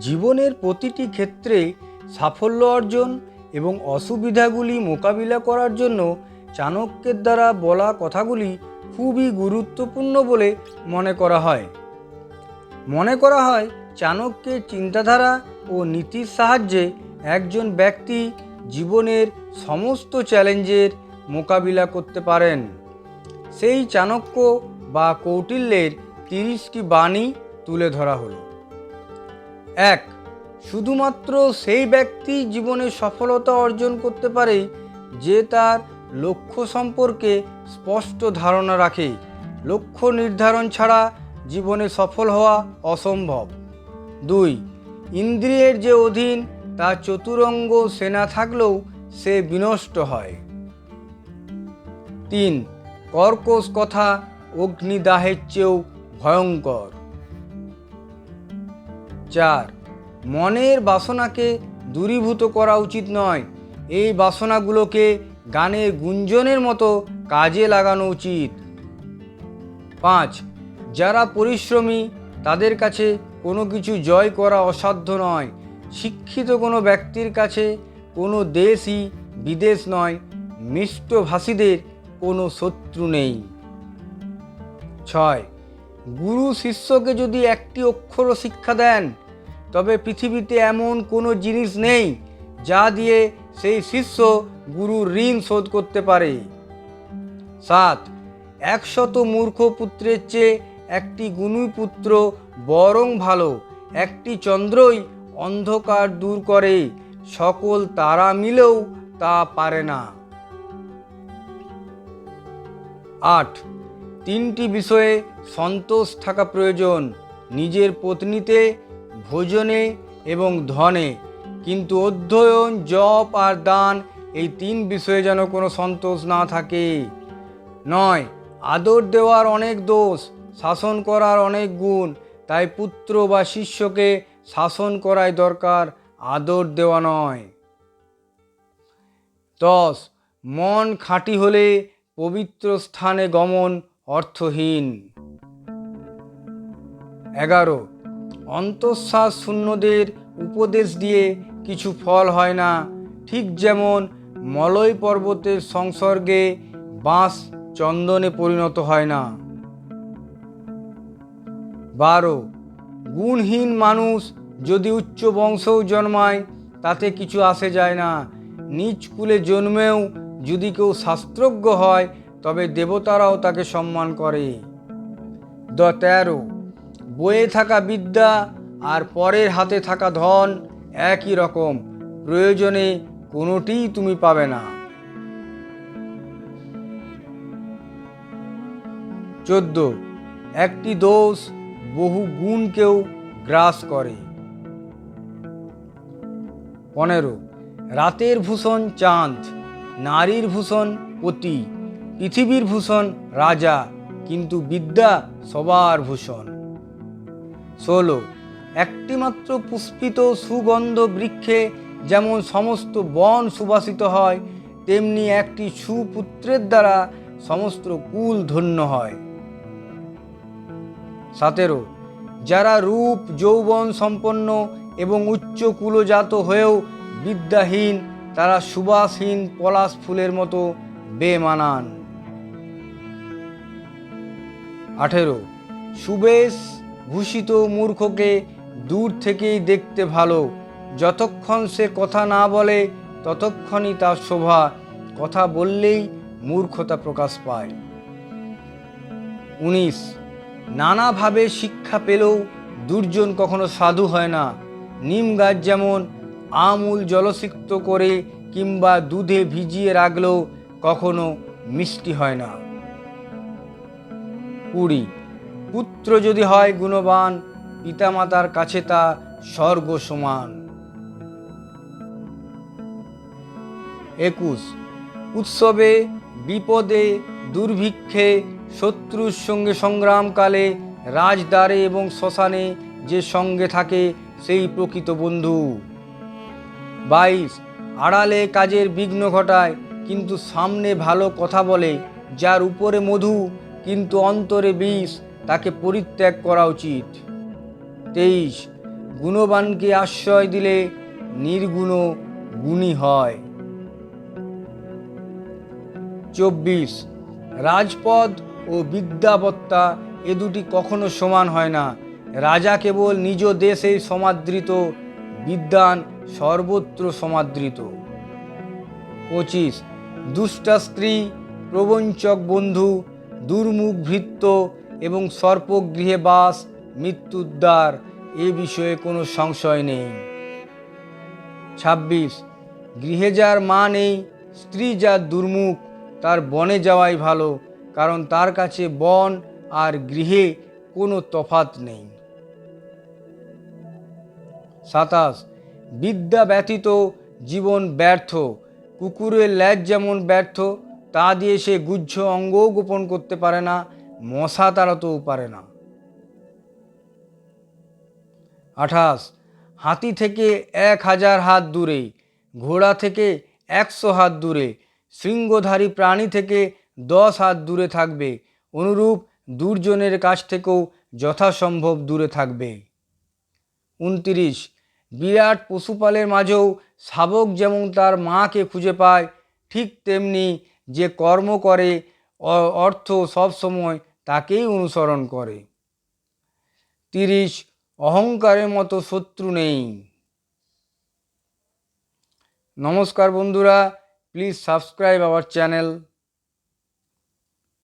জীবনের প্রতিটি ক্ষেত্রে সাফল্য অর্জন এবং অসুবিধাগুলি মোকাবিলা করার জন্য চাণক্যের দ্বারা বলা কথাগুলি খুবই গুরুত্বপূর্ণ বলে মনে করা হয়। মনে করা হয় চাণক্যের চিন্তাধারা ও নীতির সাহায্যে একজন ব্যক্তি জীবনের সমস্ত চ্যালেঞ্জের মোকাবিলা করতে পারেন। সেই চাণক্য বা কৌটিল্যের তিরিশটি বাণী তুলে ধরা হলো। এক, শুধুমাত্র সেই ব্যক্তি জীবনে সফলতা অর্জন করতে পারে যে তার লক্ষ্য সম্পর্কে স্পষ্ট ধারণা রাখে। লক্ষ্য নির্ধারণ ছাড়া জীবনে সফল হওয়া অসম্ভব। দুই, ইন্দ্রিয়ের যে অধীন তার চতুরঙ্গ সেনা থাকলেও সে বিনষ্ট হয়। তিন, কর্কশ কথা অগ্নিদাহের চেয়েও ভয়ঙ্কর। চার। মনের বাসনাকে দূরীভূত করা উচিত নয়। এই বাসনাগুলোকে গানের গুঞ্জনের মতো কাজে লাগানো উচিত। পাঁচ। যারা পরিশ্রমী, তাদের কাছে কোনো কিছু জয় করা অসাধ্য নয়। শিক্ষিত কোনো ব্যক্তির কাছে কোনো দেশই বিদেশ নয়। মিষ্টভাষীদের কোনো শত্রু নেই। ছয়। গুরু শিষ্যকে যদি একটি অক্ষর শিক্ষা দেন, তবে পৃথিবীতে এমন কোনো জিনিস নেই যা দিয়ে সেই শিষ্য গুরুর ঋণ শোধ করতে পারে। সাত, একশত মূর্খ পুত্রের চেয়ে একটি গুণী পুত্র বরং ভালো, একটি চন্দ্রই অন্ধকার দূর করে, সকল তারা মিলেও তা পারে না। আট তিনটি বিষয়ে সন্তোষ থাকা প্রয়োজন, নিজের পত্নীতে, ভোজনে এবং ধনে। কিন্তু অধ্যয়ন, জপ আর দান এই তিন বিষয়ে যেন কোনো সন্তোষ না থাকে। নয়, আদর দেওয়ার অনেক দোষ, শাসন করার অনেক গুণ, তাই পুত্র বা শিষ্যকে শাসন করাই দরকার, আদর দেওয়া নয়। দশ, মন খাঁটি হলে পবিত্র স্থানে গমন অর্থহীন। এগারো অন্তঃশ্বাস শূন্যদের উপদেশ দিয়ে কিছু ফল হয় না। ঠিক যেমন মলয় পর্বতের সংসর্গে বাঁশ চন্দনে পরিণত হয় না। বারো, গুণহীন মানুষ যদি উচ্চ বংশও জন্মায়, তাতে কিছু আসে যায় না। নিচ কুলে জন্মেও যদি কেউ শাস্ত্রজ্ঞ হয় তবে দেবতারাও তাকে সম্মান করে। দ তেরো, বয়ে থাকা বিদ্যা আর পরের হাতে থাকা ধন একই রকম, প্রয়োজনে কোনোটিই তুমি পাবে না। চোদ্দ, একটি দোষ বহু গুণকেও গ্রাস করে। পনেরো, রাতের ভূষণ চাঁদ, নারীর ভূষণ পতি পৃথিবীর ভূষণ রাজা, কিন্তু বিদ্যা সবার ভূষণ। ষোলো, একটিমাত্র পুষ্পিত সুগন্ধ বৃক্ষে যেমন সমস্ত বন সুবাসিত হয়, তেমনি একটি সুপুত্রের দ্বারা সমস্ত কুল ধন্য হয়। সতেরো, যারা রূপ, যৌবন সম্পন্ন এবং উচ্চ কুলজাত হয়েও বিদ্যাহীন, তারা সুবাসহীন পলাশ ফুলের মতো বেমানান। আঠেরো। সুবেশ ভূষিত মূর্খকে দূর থেকেই দেখতে ভালো। যতক্ষণ সে কথা না বলে, ততক্ষণই তার শোভা। কথা বললেই মূর্খতা প্রকাশ পায়। উনিশ। নানাভাবে শিক্ষা পেলেও দুর্জন কখনো সাধু হয় না। নিম গাছ যেমন আমুল জলসিক্ত করে কিংবা দুধে ভিজিয়ে রাখলেও কখনো মিষ্টি হয় না। কুড়ি। পুত্র যদি হয় গুণবান, পিতামাতার কাছে তা স্বর্গ সমান। একুশ। উৎসবে, বিপদে, দুর্ভিক্ষে, শত্রুর সঙ্গে সংগ্রামকালে, রাজদ্বারে এবং শ্মশানে যে সঙ্গে থাকে, সেই প্রকৃত বন্ধু। বাইশ। আড়ালে কাজের বিঘ্ন ঘটায়, কিন্তু সামনে ভালো কথা বলে, যার উপরে মধু কিন্তু অন্তরে বিষ, তাকে পরিত্যাগ করা উচিত। তেইশ, গুণবানকে আশ্রয় দিলে নির্গুণ গুণী হয়। চব্বিশ, রাজপদ ও বিদ্যাবত্তা এ দুটি কখনো সমান হয় না। রাজা কেবল নিজ দেশে সমাদৃত, বিদ্যান সর্বত্র সমাদৃত। পঁচিশ, দুষ্টা স্ত্রী, প্রবঞ্চক বন্ধু দুর্মুখ ভৃত্য এবং সর্পগৃহে বাস, মৃত্যুদ্বার, এ বিষয়ে কোনো সংশয় নেই। ছাব্বিশ, গৃহে যার মা নেই, স্ত্রী যার দুর্মুখ, তার বনে যাওয়াই ভালো, কারণ তার কাছে বন আর গৃহে কোনো তফাত নেই। সাতাশ, বিদ্যা ব্যতীত জীবন ব্যর্থ, কুকুরের ল্যাজ যেমন ব্যর্থ তা দিয়ে সে গুচ্ছ অঙ্গও গোপন করতে পারে না, মশা তাড়াতেও পারে না। আঠাশ, হাতি থেকে এক হাজার হাত দূরে, ঘোড়া থেকে একশো হাত দূরে, শৃঙ্গধারী প্রাণী থেকে দশ হাত দূরে থাকবে, অনুরূপ দুর্জনের কাছ থেকেও যথাসম্ভব দূরে থাকবে। উনতিরিশ, বিরাট পশুপালের মাঝেও শাবক যেমন তার মাকে খুঁজে পায়, ঠিক তেমনি যে কর্ম করে অর্থ সবসময় তাকেই অনুসরণ করে। তিরিশ, অহংকারের মতো শত্রু নেই। নমস্কার বন্ধুরা প্লিজ সাবস্ক্রাইব আওয়ার চ্যানেল